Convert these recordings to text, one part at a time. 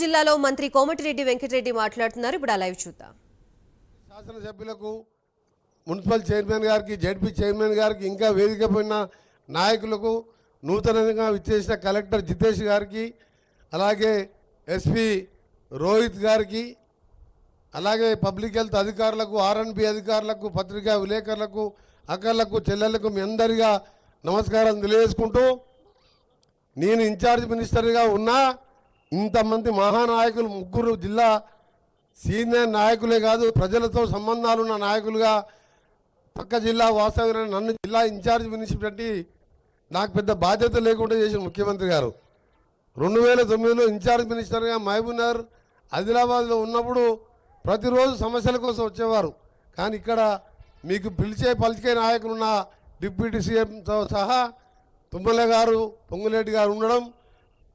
జిల్లాలో మంత్రి కోమటిరెడ్డి వెంకటరెడ్డి మాట్లాడుతున్నారు. ఇప్పుడు లైవ్ చూద్దాం. శాసనసభ్యులకు మున్సిపల్ చైర్మన్ గారికి జడ్పీ చైర్మన్ గారికి ఇంకా వేదిక పోయిన నాయకులకు నూతనంగా విచ్చేసిన కలెక్టర్ జితేష్ గారికి అలాగే ఎస్పీ రోహిత్ గారికి అలాగే పబ్లిక్ హెల్త్ అధికారులకు ఆర్ఎన్బి అధికారులకు పత్రికా విలేకరులకు అక్కర్లకు చెల్లెళ్ళకు మీ అందరిగా నమస్కారం తెలియజేసుకుంటూ నేను ఇన్ఛార్జ్ మినిస్టర్గా ఉన్నా ఇంతమంది మహానాయకులు ముగ్గురు జిల్లా సీనియర్ నాయకులే కాదు ప్రజలతో సంబంధాలున్న నాయకులుగా పక్క జిల్లా వాస్తవంగా నన్ను జిల్లా ఇన్ఛార్జ్ మున్సిపాలిటీ నాకు పెద్ద బాధ్యత లేకుండా చేసిన ముఖ్యమంత్రి గారు. రెండు వేల తొమ్మిదిలో ఇన్ఛార్జ్ మినిస్టర్గా మహబూబ్నగర్ ఆదిలాబాద్లో ఉన్నప్పుడు ప్రతిరోజు సమస్యల కోసం వచ్చేవారు. కానీ ఇక్కడ మీకు పిలిచే పలికే నాయకులున్న డిప్యూటీ సీఎంతో సహా తుమ్మల గారు పొంగులేటి గారు ఉండడం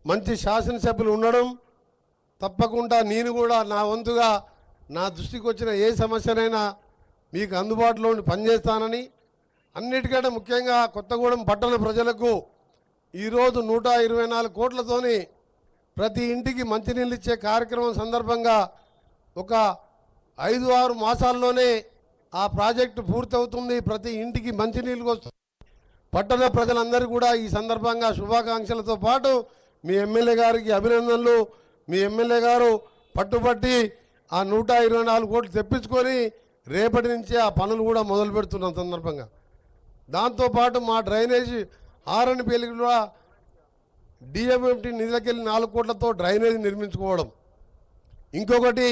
మంచి శాసనసభ్యులు ఉండడం తప్పకుండా నేను కూడా నా వంతుగా నా దృష్టికి వచ్చిన ఏ సమస్యనైనా మీకు అందుబాటులో పనిచేస్తానని అన్నిటికంటే ముఖ్యంగా కొత్తగూడెం పట్టణ ప్రజలకు ఈరోజు నూట ఇరవై నాలుగు కోట్లతోని ప్రతి ఇంటికి మంచినీళ్ళు ఇచ్చే కార్యక్రమం సందర్భంగా ఒక ఐదు ఆరు మాసాల్లోనే ఆ ప్రాజెక్టు పూర్తవుతుంది. ప్రతి ఇంటికి మంచినీళ్ళు వస్తుంది పట్టణ ప్రజలందరూ కూడా ఈ సందర్భంగా శుభాకాంక్షలతో పాటు మీ ఎమ్మెల్యే గారికి అభినందనలు. మీ ఎమ్మెల్యే గారు పట్టుబట్టి ఆ నూట ఇరవై నాలుగు కోట్లు తెప్పించుకొని రేపటి నుంచే ఆ పనులు కూడా మొదలు పెడుతున్న సందర్భంగా. దాంతోపాటు మా డ్రైనేజీ ఆరని పేలికి కూడా డిఎంఎంటీ నిధులకెళ్ళి నాలుగు కోట్లతో డ్రైనేజ్ నిర్మించుకోవడం. ఇంకొకటి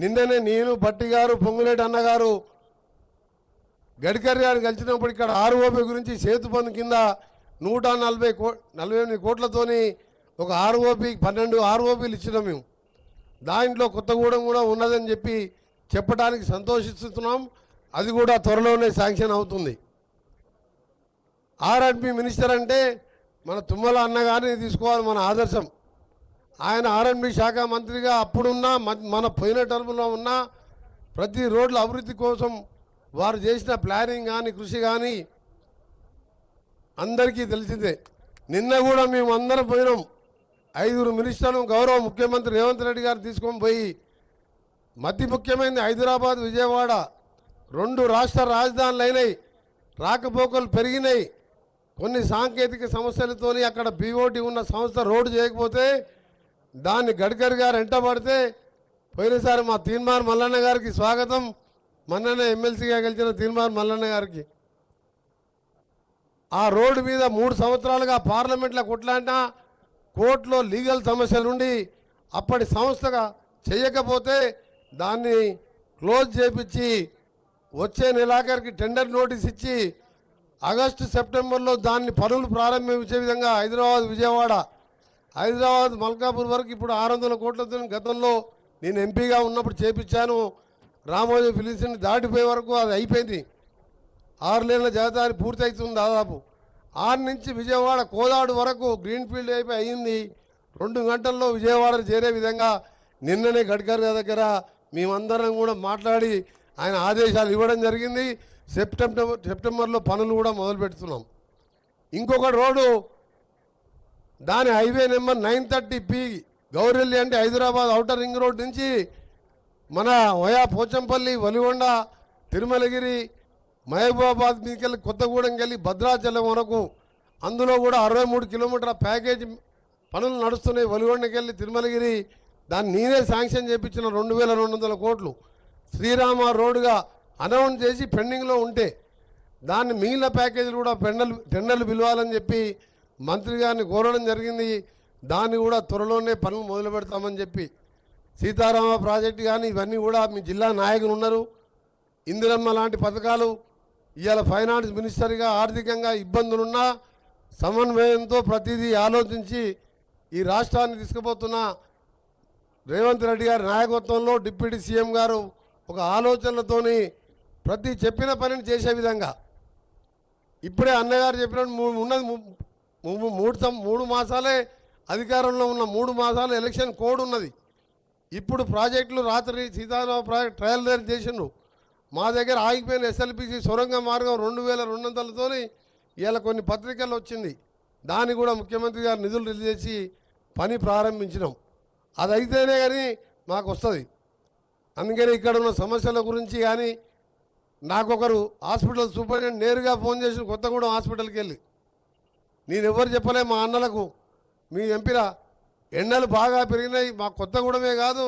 నిన్ననే నేను భట్టి గారు పొంగులేటి అన్నగారు గడ్కరీ గారు కలిసినప్పుడు ఇక్కడ ఆర్ఓపి గురించి సేతు పని కింద నూట నలభై కో నలభై ఎనిమిది కోట్లతోని ఒక ఆర్ఓపి పన్నెండు ఆర్ఓపీలు ఇచ్చినాం మేము. దాంట్లో కొత్తగూడెం కూడా ఉన్నదని చెప్పి చెప్పడానికి సంతోషిస్తున్నాం. అది కూడా త్వరలోనే శాంక్షన్ అవుతుంది. ఆర్ఎండ్బి మినిస్టర్ అంటే మన తుమ్మల అన్నగారిని తీసుకోవాలి మన ఆదర్శం. ఆయన ఆర్ఎండ్బి శాఖ మంత్రిగా అప్పుడున్న మ- మన పోయిన టర్ములో ఉన్న ప్రతి రోడ్ల అభివృద్ధి కోసం వారు చేసిన ప్లానింగ్ కానీ కృషి కానీ అందరికీ తెలిసిందే. నిన్న కూడా మేము అందరం పోయినాం. ఐదుగురు మినిస్టర్లు గౌరవ ముఖ్యమంత్రి రేవంత్ రెడ్డి గారు తీసుకొని పోయి మతి ముఖ్యమైనది హైదరాబాద్ విజయవాడ. రెండు రాష్ట్ర రాజధానులు అయినాయి. రాకపోకలు పెరిగినాయి. కొన్ని సాంకేతిక సమస్యలతోని అక్కడ బీఓటీ ఉన్న సంస్థ రోడ్డు చేయకపోతే దాన్ని గడ్కరీ గారు ఎంటబడితే పోయినసారి మా తీన్మార్ మల్లన్న గారికి స్వాగతం. మన్నన్న ఎమ్మెల్సీగా గెలిచిన తీన్మార్ మల్లన్న గారికి. ఆ రోడ్డు మీద మూడు సంవత్సరాలుగా పార్లమెంట్లో కొట్లాడినా కోర్టులో లీగల్ సమస్యల నుండి అప్పటి సంస్థగా చేయకపోతే దాన్ని క్లోజ్ చేపించి వచ్చే నెలాఖరికి టెండర్ నోటీస్ ఇచ్చి ఆగస్టు సెప్టెంబర్లో దాన్ని పనులు ప్రారంభించే విధంగా హైదరాబాద్ విజయవాడ హైదరాబాద్ మల్కాపూర్ వరకు ఇప్పుడు ఆరు వందల కోట్లతో గతంలో నేను ఎంపీగా ఉన్నప్పుడు చేపించాను. రామోజీ ఫిలిసిని దాటిపోయే వరకు అది అయిపోయింది. ఆరు లేన్ల జాతర పూర్తి అవుతుంది దాదాపు. ఆరు నుంచి విజయవాడ కోదాడు వరకు గ్రీన్ ఫీల్డ్ అయిపోయి అయింది. రెండు గంటల్లో విజయవాడ చేరే విధంగా నిన్ననే గడ్కరీ దగ్గర మేమందరం కూడా మాట్లాడి ఆయన ఆదేశాలు ఇవ్వడం జరిగింది. సెప్టెంబర్ సెప్టెంబర్లో పనులు కూడా మొదలు పెడుతున్నాం. ఇంకొక రోడ్డు దాని highway number nine thirty P Gourelli అంటే హైదరాబాద్ అవుటర్ రింగ్ రోడ్ నుంచి మన వయా పోచంపల్లి వలిగొండ తిరుమలగిరి మహబూబాబాద్ మీదకెళ్ళి కొత్తగూడెం వెళ్ళి భద్రాచలం వరకు అందులో కూడా అరవై మూడు కిలోమీటర్ల ప్యాకేజీ పనులు నడుస్తున్నాయి. వలిగొండకి తిరుమలగిరి దాన్ని నేనే శాంక్షన్ చేయించిన రెండు వేల రెండు వందల కోట్లు. శ్రీరామ రోడ్డుగా అనౌన్స్ చేసి పెండింగ్లో ఉంటే దాన్ని మిగిలిన ప్యాకేజీలు కూడా పెండలు టెండర్లు పిలవాలని చెప్పి మంత్రి గారిని కోరడం జరిగింది. దాన్ని కూడా త్వరలోనే పనులు మొదలు పెడతామని చెప్పి సీతారామ ప్రాజెక్టు కానీ ఇవన్నీ కూడా మీ జిల్లా నాయకులు ఉన్నారు. ఇందిరమ్మ లాంటి పథకాలు ఇవాళ ఫైనాన్స్ మినిస్టర్గా ఆర్థికంగా ఇబ్బందులున్నా సమన్వయంతో ప్రతిదీ ఆలోచించి ఈ రాష్ట్రాన్ని తీసుకుపోతున్న రేవంత్ రెడ్డి గారి నాయకత్వంలో డిప్యూటీ సీఎం గారు ఒక ఆలోచనలతోని ప్రతి చెప్పిన పనిని చేసే విధంగా. ఇప్పుడే అన్నగారు చెప్పినట్టు ఉన్నది మూడు సం- మూడు మాసాలే అధికారంలో ఉన్న మూడు మాసాలు ఎలక్షన్ కోడ్ ఉన్నది. ఇప్పుడు ప్రాజెక్టులు రాత్రి సీతారామ ప్రాజెక్ట్ ట్రయల్ దగ్గర చేసిండ్రు. మా దగ్గర ఆగిపోయిన ఎస్ఎల్పిసి సొరంగ మార్గం రెండు వేల రెండు వందలతోని ఇలా కొన్ని పత్రికలు వచ్చింది. దాన్ని కూడా ముఖ్యమంత్రి గారు నిధులు రిలీజ్ చేసి పని ప్రారంభించినాం. అది అయితేనే కానీ మాకు వస్తుంది. అందుకని ఇక్కడ ఉన్న సమస్యల గురించి కానీ నాకొకరు హాస్పిటల్ సూపరింటెండెంట్ నేరుగా ఫోన్ చేసి కొత్తగూడెం హాస్పిటల్కి వెళ్ళి నేను ఎవరు చెప్పలే మా అన్నలకు మీ ఎంపీరా ఎండలు బాగా పెరిగినాయి మా కొత్తగూడెమే కాదు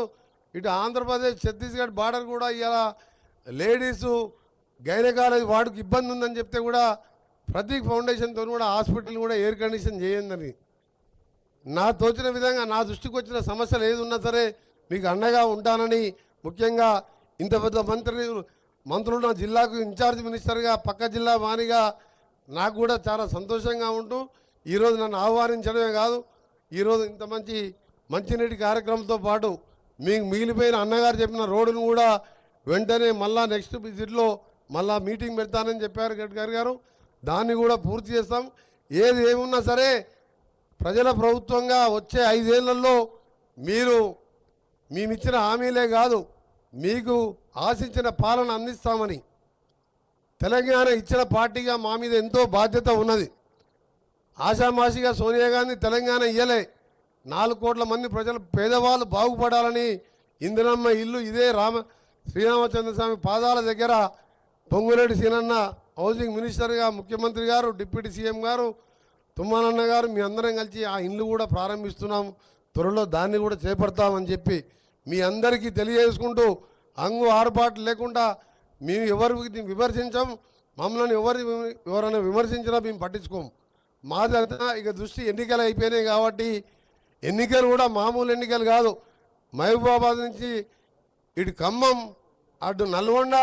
ఇటు ఆంధ్రప్రదేశ్ ఛత్తీస్గఢ్ బార్డర్ కూడా ఇలా లేడీసు గైనకాలజీ వాడికి ఇబ్బంది ఉందని చెప్తే కూడా ప్రతీక్ ఫౌండేషన్తో కూడా హాస్పిటల్ కూడా ఎయిర్ కండిషన్ చేయందని నా తోచిన విధంగా నా దృష్టికి వచ్చిన సమస్యలు ఏదున్నా సరే మీకు అండగా ఉంటానని ముఖ్యంగా ఇంత పెద్ద మంత్రి మంత్రులు నా జిల్లాకు ఇన్ఛార్జ్ మినిస్టర్గా పక్క జిల్లా మానిగా నాకు కూడా చాలా సంతోషంగా ఉంటూ ఈరోజు నన్ను ఆహ్వానించడమే కాదు ఈరోజు ఇంత మంచి మంచినీటి కార్యక్రమంతో పాటు మీకు మిగిలిపోయిన అన్నగారు చెప్పిన రోడ్డును కూడా వెంటనే మళ్ళా నెక్స్ట్ విజిట్లో మళ్ళా మీటింగ్ పెడతానని చెప్పారు గడ్కరీ గారు. దాన్ని కూడా పూర్తి చేస్తాం. ఏది ఏమున్నా సరే ప్రజల ప్రభుత్వంగా వచ్చే ఐదేళ్ళలో మీరు మేమిచ్చిన హామీలే కాదు మీకు ఆశించిన పాలన అందిస్తామని తెలంగాణ ఇచ్చిన పార్టీగా మా మీద ఎంతో బాధ్యత ఉన్నది. ఆషామాషిగా సోనియా గాంధీ తెలంగాణ ఇయ్యలే. నాలుగు కోట్ల మంది ప్రజలు పేదవాళ్ళు బాగుపడాలని ఇందిరమ్మ ఇల్లు ఇదే రామ శ్రీరామచంద్రస్వామి పాదాల దగ్గర పొంగురెడ్డి సీనన్న హౌసింగ్ మినిస్టర్గా ముఖ్యమంత్రి గారు డిప్యూటీ సీఎం గారు తుమ్మానన్న గారు మీ అందరం కలిసి ఆ ఇల్లు కూడా ప్రారంభిస్తున్నాం. త్వరలో దాన్ని కూడా చేపడతామని చెప్పి మీ అందరికీ తెలియజేసుకుంటూ అంగు ఆర్పాటు లేకుండా మేము ఎవరికి విమర్శించాం మమ్మల్ని ఎవరి ఎవరైనా విమర్శించినా మేము పట్టించుకోము మా దగ్గర ఇక దృష్టి ఎన్నికలు అయిపోయినాయి కాబట్టి ఎన్నికలు కూడా మామూలు ఎన్నికలు కాదు. మహబూబాబాద్ నుంచి ఇటు ఖమ్మం అటు నల్గొండ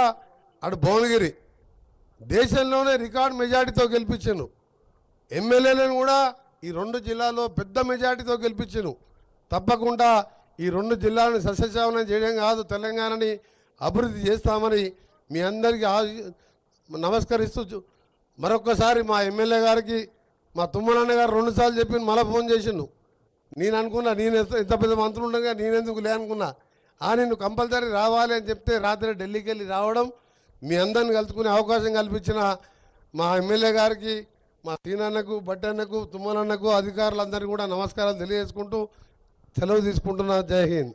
అటు భువనగిరి. దేశంలోనే రికార్డ్ మెజార్టీతో గెలిపించాను. ఎమ్మెల్యేలను కూడా ఈ రెండు జిల్లాలో పెద్ద మెజార్టీతో గెలిపించాను. తప్పకుండా ఈ రెండు జిల్లాలను సస్యశావనం చేయడం కాదు తెలంగాణని అభివృద్ధి చేస్తామని మీ అందరికీ నమస్కరిస్తూ మరొకసారి మా ఎమ్మెల్యే గారికి మా తుమ్మనన్న గారు రెండుసార్లు చెప్పి మళ్ళీ ఫోన్ చేసిండు. నేను అనుకున్నా నేను ఎంత ఇంత పెద్ద మంత్రులు ఉండగా నేనెందుకు లే అనుకున్నా. ఆ నేను కంపల్సరీ రావాలి అని చెప్తే రాత్రి ఢిల్లీకి వెళ్ళి రావడం మీ అందరిని కలుసుకునే అవకాశం కల్పించిన మా ఎమ్మెల్యే గారికి మా సీనన్నకు బట్టన్నకు తుమ్మనన్నకు అధికారులందరికీ కూడా నమస్కారాలు తెలియజేసుకుంటూ సెలవు తీసుకుంటున్నా. జై హింద్.